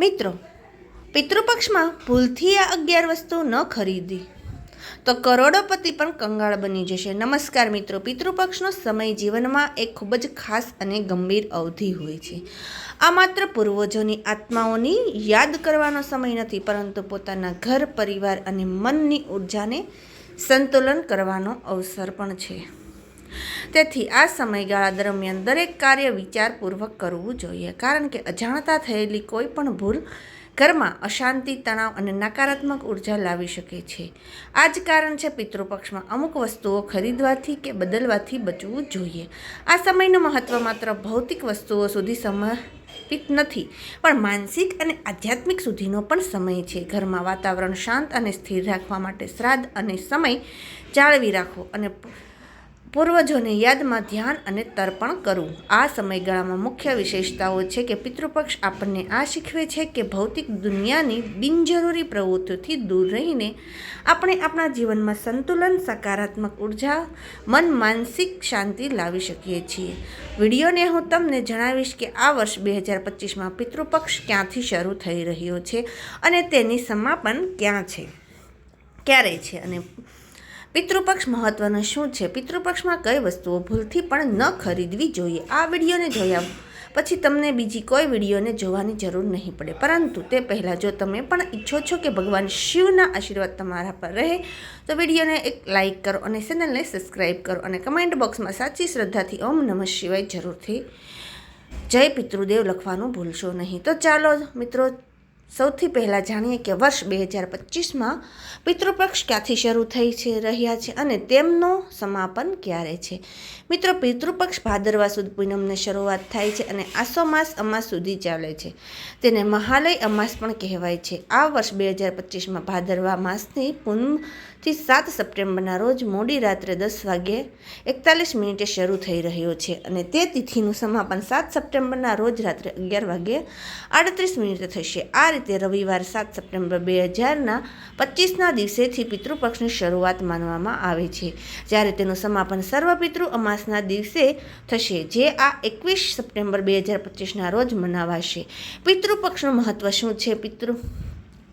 મિત્રો, પિતૃપક્ષમાં ભૂલથી આ અગિયાર વસ્તુ ન ખરીદી. તો કરોડોપતિ પણ કંગાળ બની જશે. નમસ્કાર મિત્રો, પિતૃપક્ષનો સમય જીવનમાં એક ખૂબ જ ખાસ અને ગંભીર અવધિ હોય છે. આ માત્ર પૂર્વજોની આત્માઓની યાદ કરવાનો સમય નથી, પરંતુ પોતાના ઘર, પરિવાર અને મનની ઉર્જાને સંતુલન કરવાનો અવસર પણ છે. તેથી આ સમયગાળા દરમિયાન દરેક કાર્ય વિચારપૂર્વક કરવું જોઈએ. કારણ કે અજાણતા થયેલી કોઈ પણ ભૂલ ઘરમાં અશાંતિ, તણાવ અને નકારાત્મક ઊર્જા લાવી શકે છે. આ જ કારણ છે પિતૃપક્ષમાં અમુક વસ્તુઓ ખરીદવાથી કે બદલવાથી બચવું જોઈએ. આ સમયનું મહત્ત્વ માત્ર ભૌતિક વસ્તુઓ સુધી સમર્પિત નથી, પણ માનસિક અને આધ્યાત્મિક સુધીનો પણ સમય છે. ઘરમાં વાતાવરણ શાંત અને સ્થિર રાખવા માટે શ્રાદ્ધ અને સમય જાળવી રાખવો અને પૂર્વજોને યાદમાં ધ્યાન અને તર્પણ કરવું. આ સમયગાળામાં મુખ્ય વિશેષતાઓ છે કે પિતૃપક્ષ આપણને આ શીખવે છે કે ભૌતિક દુનિયાની બિનજરૂરી પ્રવૃત્તિઓથી દૂર રહીને આપણે આપણા જીવનમાં સંતુલન, સકારાત્મક ઊર્જા, મન, માનસિક શાંતિ લાવી શકીએ છીએ. વિડીયોને હું તમને જણાવીશ કે આ વર્ષ બે હજાર પચીસમાં પિતૃપક્ષ ક્યાંથી શરૂ થઈ રહ્યો છે અને તેની સમાપન ક્યાં છે? ક્યારે છે અને પિતૃપક્ષ મહત્વનું શું છે? પિતૃપક્ષમાં કઈ વસ્તુઓ ભૂલથી પણ ન ખરીદવી જોઈએ. આ વિડીયોને જોયા પછી તમને બીજી કોઈ વિડીયોને જોવાની જરૂર નહીં પડે. પરંતુ તે પહેલાં જો તમે પણ ઈચ્છો છો કે ભગવાન શિવના આશીર્વાદ તમારા પર રહે, તો વિડીયોને એક લાઇક કરો અને ચેનલને સબસ્ક્રાઈબ કરો અને કમેન્ટ બોક્સમાં સાચી શ્રદ્ધાથી ઓમ નમઃ શિવાય જરૂરથી જય પિતૃદેવ લખવાનું ભૂલશો નહીં. તો ચાલો મિત્રો સૌથી પહેલાં જાણીએ કે વર્ષ બે હજાર પચીસમાં પિતૃપક્ષ ક્યાંથી શરૂ થઈ છે, રહ્યા છે અને તેમનું સમાપન ક્યારે છે? મિત્રો, પિતૃપક્ષ ભાદરવા સુદ પૂનમને શરૂઆત થાય છે અને આસો માસ અમાસ સુધી ચાલે છે. તેને મહાલય અમાસ પણ કહેવાય છે. આ વર્ષ બે હજાર પચીસમાં ભાદરવા માસની પૂનમથી સાત સપ્ટેમ્બરના રોજ મોડી રાત્રે દસ વાગ્યે એકતાલીસ મિનિટે શરૂ થઈ રહ્યો છે અને તે તિથિનું સમાપન સાત સપ્ટેમ્બરના રોજ રાત્રે અગિયાર વાગ્યે આડત્રીસ મિનિટે થશે. આ રીતે રવિવાર સાત સપ્ટેમ્બર બે હજારના પચીસના દિવસેથી પિતૃપક્ષની શરૂઆત માનવામાં આવે છે. જ્યારે તેનું સમાપન સર્વ પિતૃ અમાસના દિવસે થશે, જે આ એકવીસ સપ્ટેમ્બર બે હજાર પચીસના રોજ મનાવાશે. પિતૃપક્ષનું મહત્ત્વ શું છે? પિતૃ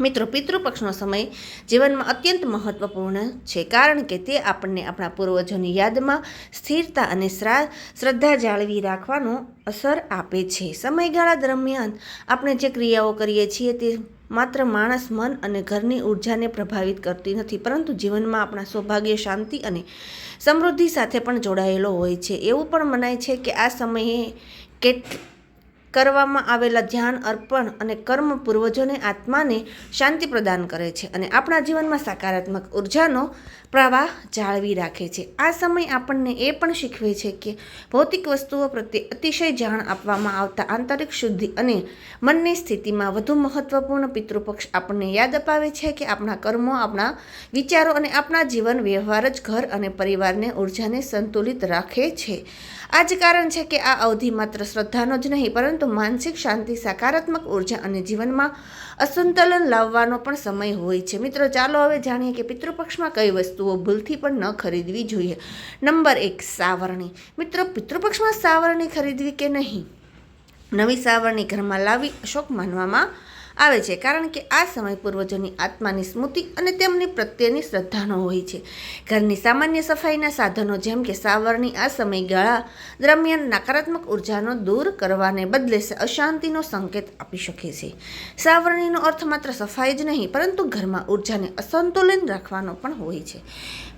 મિત્રો, પિતૃપક્ષનો સમય જીવનમાં અત્યંત મહત્વપૂર્ણ છે, કારણ કે તે આપણને આપણા પૂર્વજોની યાદમાં સ્થિરતા અને શ્રા, શ્રદ્ધા જાળવી રાખવાનો અસર આપે છે. સમયગાળા દરમિયાન આપણે જે ક્રિયાઓ કરીએ છીએ તે માત્ર માણસ, મન અને ઘરની ઉર્જાને પ્રભાવિત કરતી નથી, પરંતુ જીવનમાં આપણા સૌભાગ્ય, શાંતિ અને સમૃદ્ધિ સાથે પણ જોડાયેલો હોય છે. એવું પણ મનાય છે કે આ સમયે કેટ કરવામાં આવેલા ધ્યાન અર્પણ અને કર્મ પૂર્વજોને આત્માને શાંતિ પ્રદાન કરે છે અને આપણા જીવનમાં સકારાત્મક ઉર્જાનો પ્રવાહ જાળવી રાખે છે. આ સમય આપણને એ પણ શીખવે છે કે ભૌતિક વસ્તુઓ પ્રત્યે અતિશય જાણ આપવામાં આવતા આંતરિક શુદ્ધિ અને મનની સ્થિતિમાં વધુ મહત્વપૂર્ણ પિતૃપક્ષ આપણને યાદ અપાવે છે કે આપણા કર્મો, આપણા વિચારો અને આપણા જીવન વ્યવહાર જ ઘર અને પરિવારને ઉર્જાને સંતુલિત રાખે છે. આ જ કારણ છે કે આ અવધિ માત્ર શ્રદ્ધાનો જ નહીં, પરંતુ માનસિક શાંતિ, સકારાત્મક ઊર્જા અને જીવનમાં અસંતુલન લાવવાનો પણ સમય હોય છે. મિત્રો, ચાલો હવે જાણીએ કે પિતૃપક્ષમાં કઈ વસ્તુઓ ભૂલથી પણ ન ખરીદવી જોઈએ. નંબર એક, સાવરણી. મિત્રો, પિતૃપક્ષમાં સાવરણી ખરીદવી કે નહીં? નવી સાવરણી ઘરમાં લાવી અશોક માનવામાં આવે છે. કારણ કે આ સમય પૂર્વજોની આત્માની સ્મૃતિ અને તેમની પ્રત્યેની શ્રદ્ધાનો હોય છે. ઘરની સામાન્ય સફાઈના સાધનો જેમ કે સાવરણી આ સમયગાળા દરમિયાન નકારાત્મક ઉર્જાનો દૂર કરવાને બદલે અશાંતિનો સંકેત આપી શકે છે. સાવરણીનો અર્થ માત્ર સફાઈ જ નહીં, પરંતુ ઘરમાં ઉર્જાને અસંતુલન રાખવાનો પણ હોય છે.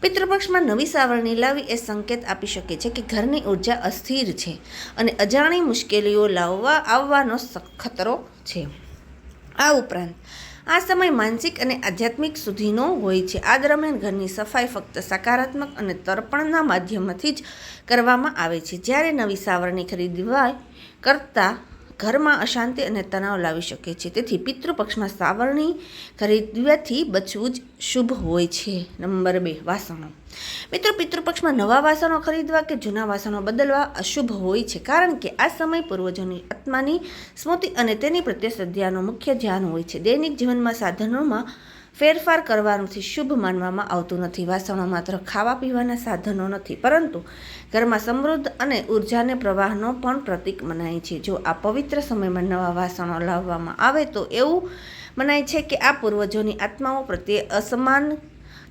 પિતૃપક્ષમાં નવી સાવરણી લાવી એ સંકેત આપી શકે છે કે ઘરની ઊર્જા અસ્થિર છે અને અજાણી મુશ્કેલીઓ લાવવા આવવાનો ખતરો છે. આ ઉપરાંત, આ સમય માનસિક અને આધ્યાત્મિક સુધીનો હોય છે. આ દરમિયાન ઘરની સફાઈ ફક્ત સકારાત્મક અને તર્પણના માધ્યમથી જ કરવામાં આવે છે. જ્યારે નવી સાવરણી ખરીદવા કરતાં ઘરમાં અશાંતિ અને તણાવ લાવી શકે છે. તેથી પિતૃપક્ષમાં સાવરણી ખરીદવાથી બચવું જ શુભ હોય છે. નંબર બે, વાસણો. મિત્રો, પિતૃપક્ષમાં નવા વાસણો ખરીદવા કે જૂના વાસણો બદલવા અશુભ હોય છે, કારણ કે આ સમય પૂર્વજોની આત્માની સ્મૃતિ અને તેની પ્રત્યે શ્રદ્ધાનું મુખ્ય ધ્યાન હોય છે. દૈનિક જીવનમાં સાધનોમાં ફેરફાર કરવાથી શુભ માનવામાં આવતું નથી. વાસણો માત્ર ખાવા પીવાના સાધનો નથી, પરંતુ ઘરમાં સમૃદ્ધ અને ઉર્જાને પ્રવાહનો પણ પ્રતીક મનાય છે. જો આ પવિત્ર સમયમાં નવા વાસણો લાવવામાં આવે, તો એવું મનાય છે કે આ પૂર્વજોની આત્માઓ પ્રત્યે અસમાન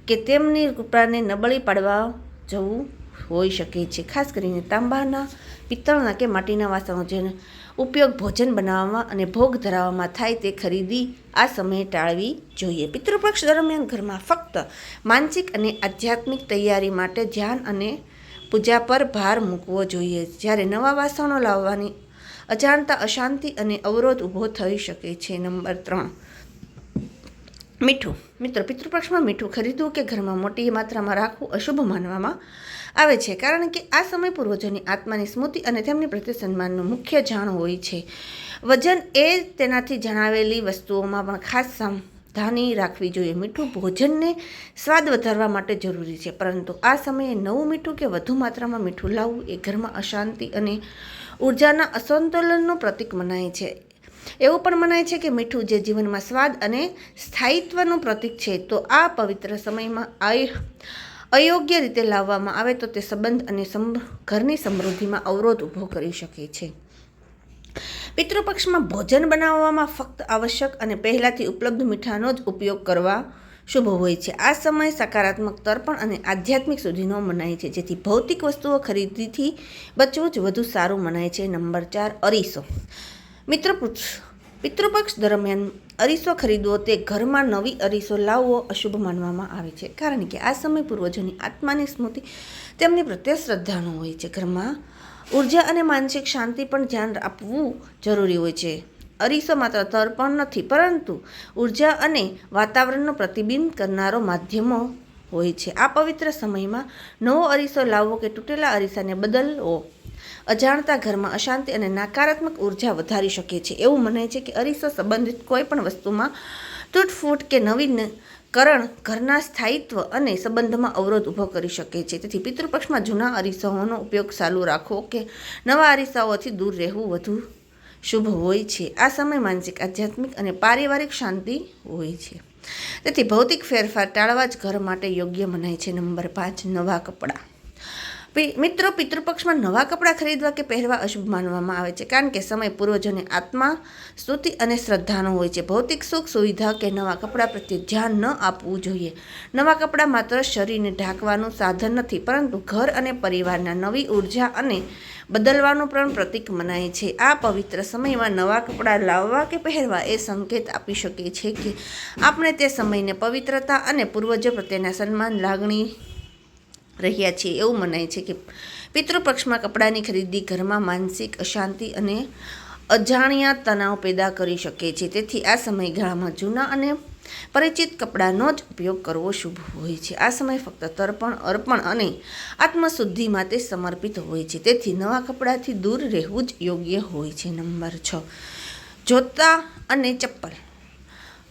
કે તેમની કૃપાને નબળી પાડવા જવું હોઈ શકે છે. ખાસ કરીને તાંબાના, પિત્તળના કે માટીના વાસણો, જેનો ઉપયોગ ભોજન બનાવવામાં અને ભોગ ધરાવવામાં થાય તે ખરીદી આ સમયે ટાળવી જોઈએ. પિતૃપક્ષ દરમિયાન ઘરમાં ફક્ત માનસિક અને આધ્યાત્મિક તૈયારી માટે ધ્યાન અને પૂજા પર ભાર મૂકવો જોઈએ. જ્યારે નવા વાસણો લાવવાની અજાણતા, અશાંતિ અને અવરોધ ઊભો થઈ શકે છે. નંબર ત્રણ. મીઠું. મિત્રો, પિતૃપક્ષમાં મીઠું ખરીદવું કે ઘરમાં મોટી માત્રામાં રાખવું અશુભ માનવામાં આવે છે, કારણ કે આ સમય પૂર્વજોની આત્માની સ્મૃતિ અને તેમની પ્રત્યે સન્માનનું મુખ્ય જાણ હોય છે. વજન એ તેનાથી જણાવેલી વસ્તુઓમાં પણ ખાસ સાવધાની રાખવી જોઈએ. મીઠું ભોજનને સ્વાદ વધારવા માટે જરૂરી છે, પરંતુ આ સમયે નવું મીઠું કે વધુ માત્રામાં મીઠું લાવવું એ ઘરમાં અશાંતિ અને ઉર્જાના અસંતુલનનું પ્રતીક મનાય છે. એવું પણ મનાય છે કે મીઠું જે જીવનમાં સ્વાદ અને સ્થાયિત્વનું પ્રતીક છે, તો આ પવિત્ર સમયમાં આય અયોગ્ય રીતે લાવવામાં આવે તો તે સંબંધ અને ઘરની સમૃદ્ધિમાં અવરોધ ઊભો કરી શકે છે. પિતૃપક્ષમાં ભોજન બનાવવામાં ફક્ત આવશ્યક અને પહેલાંથી ઉપલબ્ધ મીઠાનો જ ઉપયોગ કરવા શુભ હોય છે. આ સમય સકારાત્મક તર્પણ અને આધ્યાત્મિક સુધીનો મનાય છે. જેથી ભૌતિક વસ્તુઓ ખરીદીથી બચવું જ વધુ સારું મનાય છે. નંબર ચાર, અરીસો. મિત્ર પિતૃપક્ષ દરમિયાન અરીસો ખરીદવો તે ઘરમાં નવી અરીસો લાવવો અશુભ માનવામાં આવે છે. કારણ કે આ સમય પૂર્વજોની આત્માની સ્મૃતિ તેમની પ્રત્યે શ્રદ્ધાનું હોય છે. ઘરમાં ઊર્જા અને માનસિક શાંતિ પણ ધ્યાન આપવું જરૂરી હોય છે. અરીસો માત્ર તર્પણ નથી, પરંતુ ઊર્જા અને વાતાવરણનું પ્રતિબિંબ કરનારો માધ્યમો હોય છે. આ પવિત્ર સમયમાં નવો અરીસો લાવવો કે તૂટેલા અરીસાને બદલવો અજાણતા ઘરમાં અશાંતિ અને નકારાત્મક ઊર્જા વધારી શકે છે. એવું મનાય છે કે અરીસો સંબંધિત કોઈ પણ વસ્તુમાં તૂટફૂટ કે નવીનકરણ ઘરના સ્થાયિત્વ અને સંબંધમાં અવરોધ ઊભો કરી શકે છે. તેથી પિતૃપક્ષમાં જૂના અરીસાઓનો ઉપયોગ ચાલુ રાખવો કે નવા અરીસાઓથી દૂર રહેવું વધુ શુભ હોય છે. આ સમય માનસિક, આધ્યાત્મિક અને પારિવારિક શાંતિ હોય છે. તેથી ભૌતિક ફેરફાર ટાળવા જ ઘર માટે યોગ્ય મનાય છે નંબર પાંચ નવા કપડાં. મિત્રો, પિતૃપક્ષમાં નવા કપડાં ખરીદવા કે પહેરવા અશુભ માનવામાં આવે છે, કારણ કે સમય પૂર્વજોની આત્મા સ્તુતિ અને શ્રદ્ધાનો હોય છે. ભૌતિક સુખ સુવિધા કે નવા કપડાં પ્રત્યે ધ્યાન ન આપવું જોઈએ. નવા કપડાં માત્ર શરીરને ઢાંકવાનું સાધન નથી, પરંતુ ઘર અને પરિવારના નવી ઊર્જા અને બદલવાનું પણ પ્રતીક મનાય છે. આ પવિત્ર સમયમાં નવા કપડાં લાવવા કે પહેરવા એ સંકેત આપી શકે છે કે આપણે તે સમયને પવિત્રતા અને પૂર્વજો પ્રત્યેના સન્માન, લાગણી રહ્યા છીએ એવું મનાય છે કે પિતૃપક્ષમાં કપડાની ખરીદી ઘરમાં માનસિક અશાંતિ અને અજાણ્યા તણાવ પેદા કરી શકે છે. તેથી આ સમયગાળામાં જૂના અને પરિચિત કપડાનો જ ઉપયોગ કરવો શુભ હોય છે. આ સમય ફક્ત તર્પણ, અર્પણ અને આત્મશુદ્ધિ માટે સમર્પિત હોય છે. તેથી નવા કપડાથી દૂર રહેવું જ યોગ્ય હોય છે. નંબર છ. જોતા અને ચપ્પલ.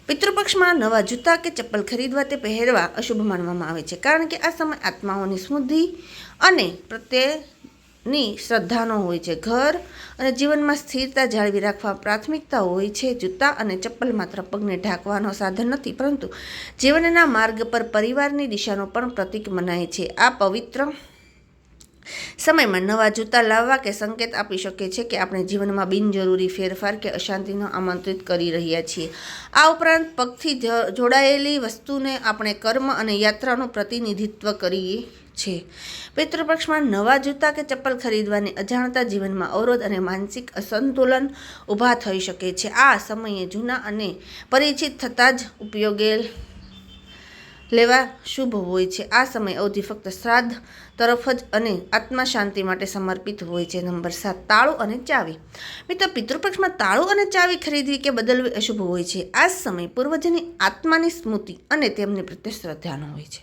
પિતૃપક્ષમાં નવા જૂતા કે ચપ્પલ ખરીદવા તે પહેરવા અશુભ માનવામાં આવે છે, કારણ કે આ સમય આત્માઓની સ્મૃદ્ધિ અને પ્રત્યેની શ્રદ્ધાનો હોય છે. ઘર અને જીવનમાં સ્થિરતા જાળવી રાખવા પ્રાથમિકતા હોય છે. જૂતા અને ચપ્પલ માત્ર પગને ઢાંકવાનો સાધન નથી, પરંતુ જીવનના માર્ગ પર પરિવારની દિશાનો પણ પ્રતીક મનાય છે. આ પવિત્ર સમયમાં નવા જૂતા લાવવા કે સંકેત આપી શકે છે કે આપણે જીવનમાં બિનજરૂરી ફેરફાર કે અશાંતિનો આમંત્રિત કરી રહ્યા છીએ. આ ઉપરાંત પગથી જોડાયેલી વસ્તુને આપણે કર્મ અને યાત્રાનું પ્રતિનિધિત્વ કરીએ છીએ. પિતૃપક્ષમાં નવા જૂતા કે ચપ્પલ ખરીદવાની અજાણતા જીવનમાં અવરોધ અને માનસિક અસંતુલન ઊભા થઈ શકે છે. આ સમયે જૂના અને પરિચિત થતાં જ ઉપયોગે લેવા શુભ હોય છે. આ સમય અવધિ ફક્ત શ્રાદ્ધ તરફ જ અને આત્મા શાંતિ માટે સમર્પિત હોય છે. નંબર સાત, તાળું અને ચાવી. મિત્રો, પિતૃપક્ષમાં તાળું અને ચાવી ખરીદવી કે બદલવી અશુભ હોય છે. આ સમય પૂર્વજની આત્માની સ્મૃતિ અને તેમની પ્રત્યે શ્રદ્ધાનો હોય છે.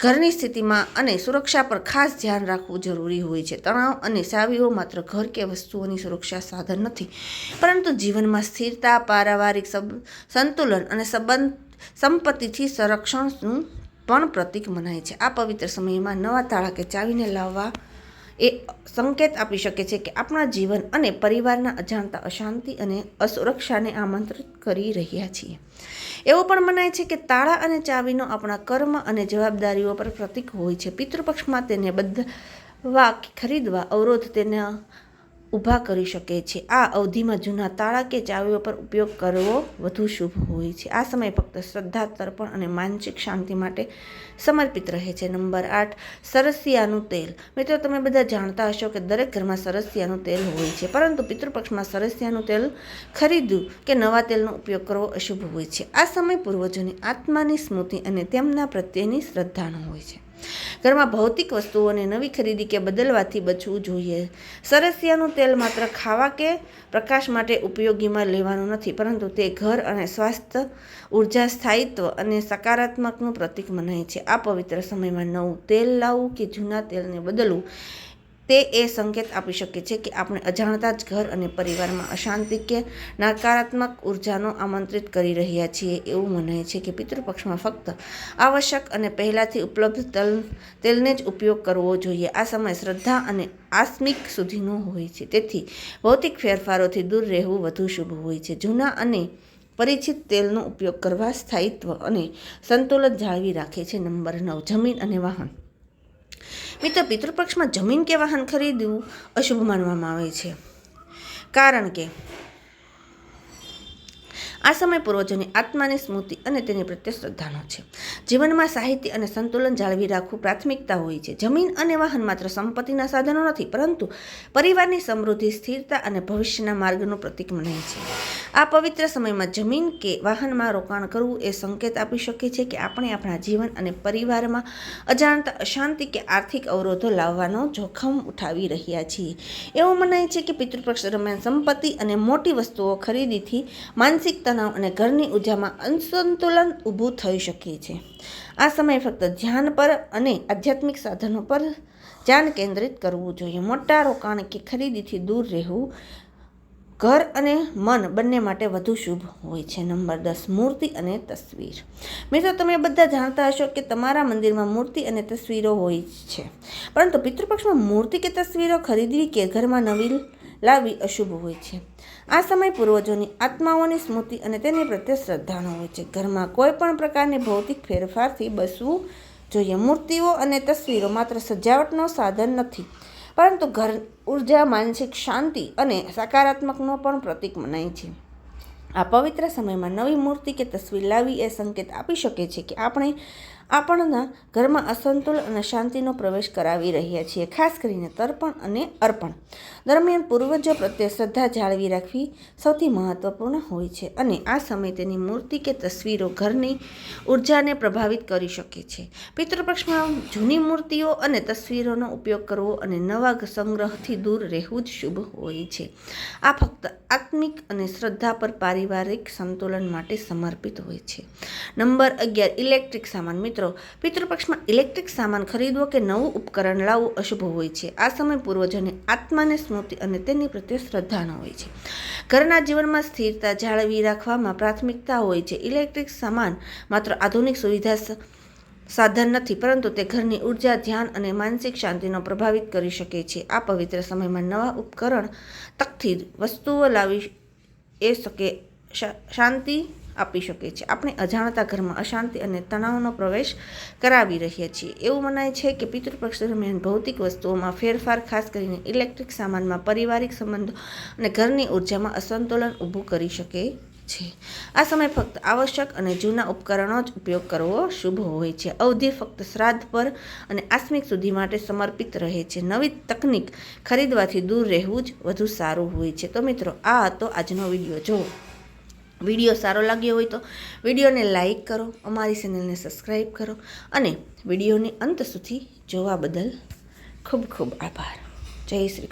ઘરની સ્થિતિમાં અને સુરક્ષા પર ખાસ ધ્યાન રાખવું જરૂરી હોય છે. તણાવ અને ચાવીઓ માત્ર ઘર કે વસ્તુઓની સુરક્ષા સાધન નથી, પરંતુ જીવનમાં સ્થિરતા, પારિવારિક સંતુલન અને સંબંધ સંપત્તિથી સંરક્ષણનું પણ પ્રતીક મનાય છે. આ પવિત્ર સમયમાં નવા તાળા કે ચાવીને લાવવા એ સંકેત આપી શકે છે કે આપણા જીવન અને પરિવારના અજાણતા અશાંતિ અને અસુરક્ષાને આમંત્રિત કરી રહ્યા છીએ. એવું પણ મનાય છે કે તાળા અને ચાવીનો આપણા કર્મ અને જવાબદારીઓ પર પ્રતીક હોય છે. પિતૃપક્ષમાં તેને બધવા કે ખરીદવા અવરોધ તેને ઊભા કરી શકે છે. આ અવધિમાં જૂના તાળા કે ચાવીઓ પર ઉપયોગ કરવો વધુ શુભ હોય છે. આ સમય ફક્ત શ્રદ્ધા, તર્પણ અને માનસિક શાંતિ માટે સમર્પિત રહે છે. નંબર આઠ, સરસિયાનું તેલ. મિત્રો, તમે બધા જાણતા હશો કે દરેક ઘરમાં સરસિયાનું તેલ હોય છે, પરંતુ પિતૃપક્ષમાં સરસિયાનું તેલ ખરીદવું કે નવા તેલનો ઉપયોગ કરવો અશુભ હોય છે. આ સમય પૂર્વજોની આત્માની સ્મૃતિ અને તેમના પ્રત્યેની શ્રદ્ધાનો હોય છે. ઘરમાં ભૌતિક વસ્તુઓને નવી ખરીદી કે બદલવાથી બચવું જોઈએ. સરસિયાનું તેલ માત્ર ખાવા કે પ્રકાશ માટે ઉપયોગીમાં લેવાનું નથી, પરંતુ તે ઘર અને સ્વાસ્થ્ય, ઊર્જા, સ્થાયિત્વ અને સકારાત્મકનું પ્રતીક મનાય છે. આ પવિત્ર સમયમાં નવું તેલ લાવવું કે જૂના તેલને બદલવું તે એ સંકેત આપી શકે છે કે આપણે અજાણતા જ ઘર અને પરિવારમાં અશાંતિ કે નકારાત્મક ઉર્જાનો આમંત્રિત કરી રહ્યા છીએ એવું મનાય છે કે પિતૃપક્ષમાં ફક્ત આવશ્યક અને પહેલાંથી ઉપલબ્ધ તલ, તેલને જ ઉપયોગ કરવો જોઈએ. આ સમય શ્રદ્ધા અને આસ્મિક સુધીનો હોય છે. તેથી ભૌતિક ફેરફારોથી દૂર રહેવું વધુ શુભ હોય છે. જૂના અને પરિચિત તેલનો ઉપયોગ કરવા સ્થાયિત્વ અને સંતુલન જાળવી રાખે છે. નંબર નવ, જમીન અને વાહન. મિત્ર પિતૃપક્ષમાં જમીન કે વાહન ખરીદવું અશુભ માનવામાં આવે છે. કારણ કે આ સમય પૂર્વજોની આત્માની સ્મૃતિ અને તેની પ્રત્યે શ્રદ્ધાનો છે. જીવનમાં સાહિત્ય અને સંતુલન જાળવી રાખવું પ્રાથમિકતા હોય છે. જમીન અને વાહન માત્ર સંપત્તિના સાધનો નથી, પરંતુ પરિવારની સમૃદ્ધિ, સ્થિરતા અને ભવિષ્યના માર્ગનું પ્રતીક મનાય છે. આ પવિત્ર સમયમાં જમીન કે વાહનમાં રોકાણ કરવું એ સંકેત આપી શકે છે કે આપણે આપણા જીવન અને પરિવારમાં અજાણતા, અશાંતિ કે આર્થિક અવરોધો લાવવાનો જોખમ ઉઠાવી રહ્યા છીએ. એવું મનાય છે કે પિતૃપક્ષ દરમિયાન સંપત્તિ અને મોટી વસ્તુઓ ખરીદીથી માનસિક તણાવ અને ઘરની ઉર્જામાં અસંતુલન ઊભું થઈ શકે છે. આ સમયે ફક્ત ધ્યાન પર અને આધ્યાત્મિક સાધનો પર ધ્યાન કેન્દ્રિત કરવું જોઈએ. મોટા રોકાણ કે ખરીદીથી દૂર રહેવું ઘર અને મન બંને માટે વધુ શુભ હોય છે. નંબર દસ, મૂર્તિ અને તસવીર. મિત્રો, તમે બધા જાણતા હશો કે તમારા મંદિરમાં મૂર્તિ અને તસવીરો હોય છે. પરંતુ પિતૃપક્ષમાં મૂર્તિ કે તસવીરો ખરીદવી કે ઘરમાં નવી લાવવી અશુભ હોય છે. આ સમય પૂર્વજોની આત્માઓની સ્મૃતિ અને તેની પ્રત્યે શ્રદ્ધાનો હોય છે. ઘરમાં કોઈ પણ પ્રકારની ભૌતિક ફેરફારથી બસવું જોઈએ. મૂર્તિઓ અને તસવીરો માત્ર સજાવટનો સાધન નથી, પરંતુ ઘર ઊર્જા, માનસિક શાંતિ અને સકારાત્મકનો પણ પ્રતીક મનાય છે. આ પવિત્ર સમયમાં નવી મૂર્તિ કે તસવીર લાવી એ સંકેત આપી શકે છે કે આપણે આપણના ઘરમાં અસંતુલ અને શાંતિનો પ્રવેશ કરાવી રહ્યા છીએ, ખાસ કરીને તર્પણ અને અર્પણ. દરમિયાન પૂર્વજો પ્રત્યે શ્રદ્ધા જાળવી રાખવી સૌથી મહત્વપૂર્ણ હોય છે અને આ સમય તેની મૂર્તિ કે તસવીરો ઘરની ઉર્જાને પ્રભાવિત કરી શકે છે. પિતૃપક્ષમાં જૂની મૂર્તિઓ અને તસવીરોનો ઉપયોગ કરવો અને નવા સંગ્રહથી દૂર રહેવું જ શુભ હોય છે. આ ફક્ત આત્મિક અને શ્રદ્ધા પર પારિવારિક સંતુલન માટે સમર્પિત હોય છે. નંબર અગિયાર, ઇલેક્ટ્રિક સામાન. મિત્રો પિતૃપક્ષમાં ઇલેક્ટ્રિક સામાન ખરીદવો કે નવું ઉપકરણ લાવવું અશુભ હોય છે. આ સમય પૂર્વજોની આત્માને સ્મૃતિ અને તેની પ્રત્યે શ્રદ્ધાનો હોય છે. ઘરના જીવનમાં સ્થિરતા જાળવી રાખવામાં પ્રાથમિકતા હોય છે. ઇલેક્ટ્રિક સામાન માત્ર આધુનિક સુવિધા સાધન નથી, પરંતુ તે ઘરની ઊર્જા, ધ્યાન અને માનસિક શાંતિનો પ્રભાવિત કરી શકે છે. આ પવિત્ર સમયમાં નવા ઉપકરણ તકથી વસ્તુઓ લાવી એ શકે શાંતિ આપી શકે છે. આપણે અજાણતા ઘરમાં અશાંતિ અને તણાવનો પ્રવેશ કરાવી રહ્યા છીએ. એવું મનાય છે કે પિતૃપક્ષ દરમિયાન ભૌતિક વસ્તુઓમાં ફેરફાર, ખાસ કરીને ઇલેક્ટ્રિક સામાનમાં પારિવારિક સંબંધો અને ઘરની ઉર્જામાં અસંતુલન ઊભું કરી શકે છે. આ સમય ફક્ત આવશ્યક અને જૂના ઉપકરણો જ ઉપયોગ કરવો શુભ હોય છે. અવધિ ફક્ત શ્રાદ્ધ પર અને આસ્મિક સુધી માટે સમર્પિત રહે છે. નવી તકનિક ખરીદવાથી દૂર રહેવું જ વધુ સારું હોય છે. તો મિત્રો, આ હતો આજનો વીડિયો. જુઓ. વીડિયો સારો લાગ્યો હોય તો વિડીયોને લાઇક કરો, અમારી ચેનલને સબસ્ક્રાઈબ કરો અને વિડીયોને અંત સુધી જોવા બદલ ખૂબ ખૂબ આભાર. જય શ્રી